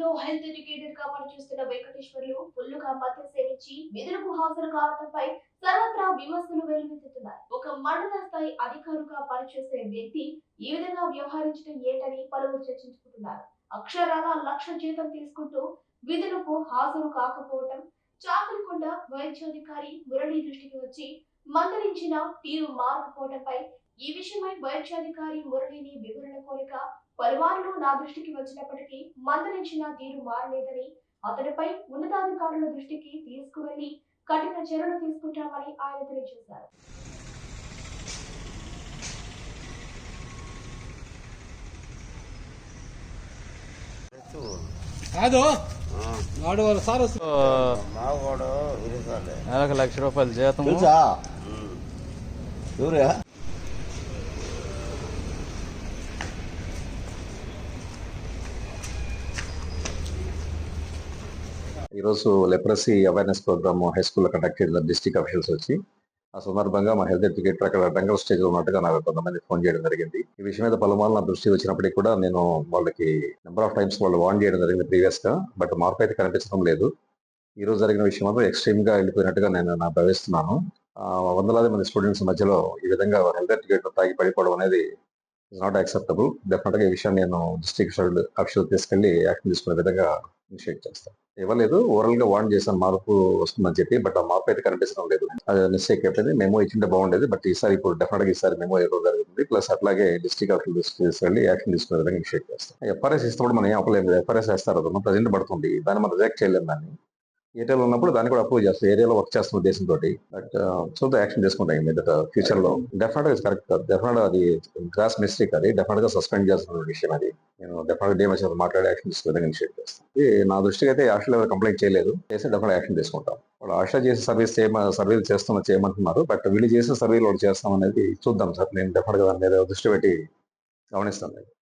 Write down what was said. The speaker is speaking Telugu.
హాస్పిటల్లో హెల్త్ ఎడ్యుకేటర్గా పనిచేస్తున్న వెంకటేశ్వర్లు ఫుల్లుగా మద్యం సేవించి విధులకు హాజరు కావడంపై సర్వత్రా విమర్శలు వెల్లువెత్తుతున్నాయి ఒక మండల స్థాయి అధికారుగా పనిచేసే వ్యక్తి ఈ విధంగా వ్యవహరించడం ఏంటని పలువురు చర్చించుకుంటున్నారు. అక్షరాల లక్ష జీతం తీసుకుంటూ విధులకు హాజరు కాకపోవటం చాకలికొండ వైద్యాధికారి మురళి దృష్టికి వచ్చి మందలించిన తీరు మారకపోవడంపై ఈ విషయమై వైద్యాధికారి మురళిని వివరణ కోరిక పలుమార్లు నా దృష్టికి వచ్చినప్పటికీ మందలించిన తీరు మారలేదని అతడిపై ఉన్నతాధికారుల దృష్టికి తీసుకువెళ్ళి కఠిన చర్యలు తీసుకుంటామని ఆయన తెలియజేశారు. కాదు. వాడు వాళ్ళ సార్ లక్ష రూపాయలు ఎవరా? ఈరోజు లెప్రసీ అవేర్నెస్ ప్రోగ్రామ్ హై స్కూల్లో కండక్ట్ చేసిన డిస్టిక్ అఫీషియల్స్ వచ్చి. ఆ సందర్భంగా మా హెల్త్ ఎడ్యుకేటర్ అక్కడ డంగల్ స్టేజ్లో ఉన్నట్టుగా నాకు కొంతమంది ఫోన్ చేయడం జరిగింది. ఈ విషయం మీద పలుమార్లు నా దృష్టి వచ్చినప్పటికీ కూడా నేను వాళ్ళకి నెంబర్ ఆఫ్ టైమ్స్ వాళ్ళు వార్న్ చేయడం జరిగింది ప్రీవియస్గా బట్ మార్పు అయితే కనిపించడం లేదు. ఈ రోజు జరిగిన విషయం మాత్రం ఎక్స్ట్రీమ్గా వెళ్ళిపోయినట్టుగా నేను నా భావిస్తున్నాను. వందలాది మంది స్టూడెంట్స్ మధ్యలో ఈ విధంగా హెల్త్ ఎడ్యుకేటర్ తాగి పడిపోవడం అనేది ఇస్ నాట్ యాక్సెప్టబుల్ డెఫినెట్గా ఈ విషయాన్ని నేను డిస్ట్రిక్ట్ అఫీషియల్ తీసుకెళ్ళి యాక్షన్ తీసుకునే విధంగా ఇనిషియేట్ చేస్తాను. ఇవ్వలేదు. ఓవరాల్గా వార్న్ చేశాను మార్పు వస్తుందని చెప్పి బట్ ఆ మార్పు అయితే కనిపించడం లేదు. అది మిస్టేక్ అయిపోయింది. మేము ఇచ్చింటే బాగుండేది బట్ ఈసారి ఇప్పుడు డెఫినెట్గా ఈసారి మేము ఇవ్వడం జరుగుతుంది. ప్లస్ అట్లాగే డిస్ట్రిక్ట్ ఆఫీస్ తీసుకెళ్ళి యాక్షన్ తీసుకునే విధంగా ఇనిషియేట్ చేస్తాం. ఎఫ్ఆర్ఎస్ ఇస్తే మనం ఏం అప్పలేదు ఎఫ్ఆర్ఎస్ వేస్తారు అతను ప్రజెంట్ పడుతుంది. దాన్ని మనం రిజెక్ట్ చేయలేము దాన్ని. ఏరియాలో ఉన్నప్పుడు దాన్ని కూడా అప్రూవ్ చేస్తాం. ఏరియాలో వర్క్ చేస్తున్న ఉద్దేశంతో బట్ uh, చూద్దాం యాక్షన్ తీసుకుంటాం మీద uh, ఫ్యూచర్లో. డెఫినెట్ uh, గా కరెక్ట్ కాదు డెఫినెట్ అది గ్రాస్ మిస్టేక్ అది. డెఫినెట్గా సస్పెండ్ చేస్తున్న విషయం అది. నేను డెఫినెట్ డిఎంఎస్ మాట్లాడి యాక్షన్ తీసుకునే ఇనిషియేట్ చేస్తాను ఇది నా దృష్టికి అయితే ఆశలో కంప్లైంట్ చేయలేదు. చేసి డెఫినెట్ యాక్షన్ తీసుకుంటాం. వాళ్ళు ఆశ చేసే సర్వీస్ చేయమ సర్వీస్ చేస్తున్న చేయమంటున్నారు. బట్ వీళ్ళు చేసే సర్వీలు వాళ్ళు చేస్తాం అనేది చూద్దాం సార్. నేను డెఫినెట్గా దాని మీద దృష్టి పెట్టి గమనిస్తాను.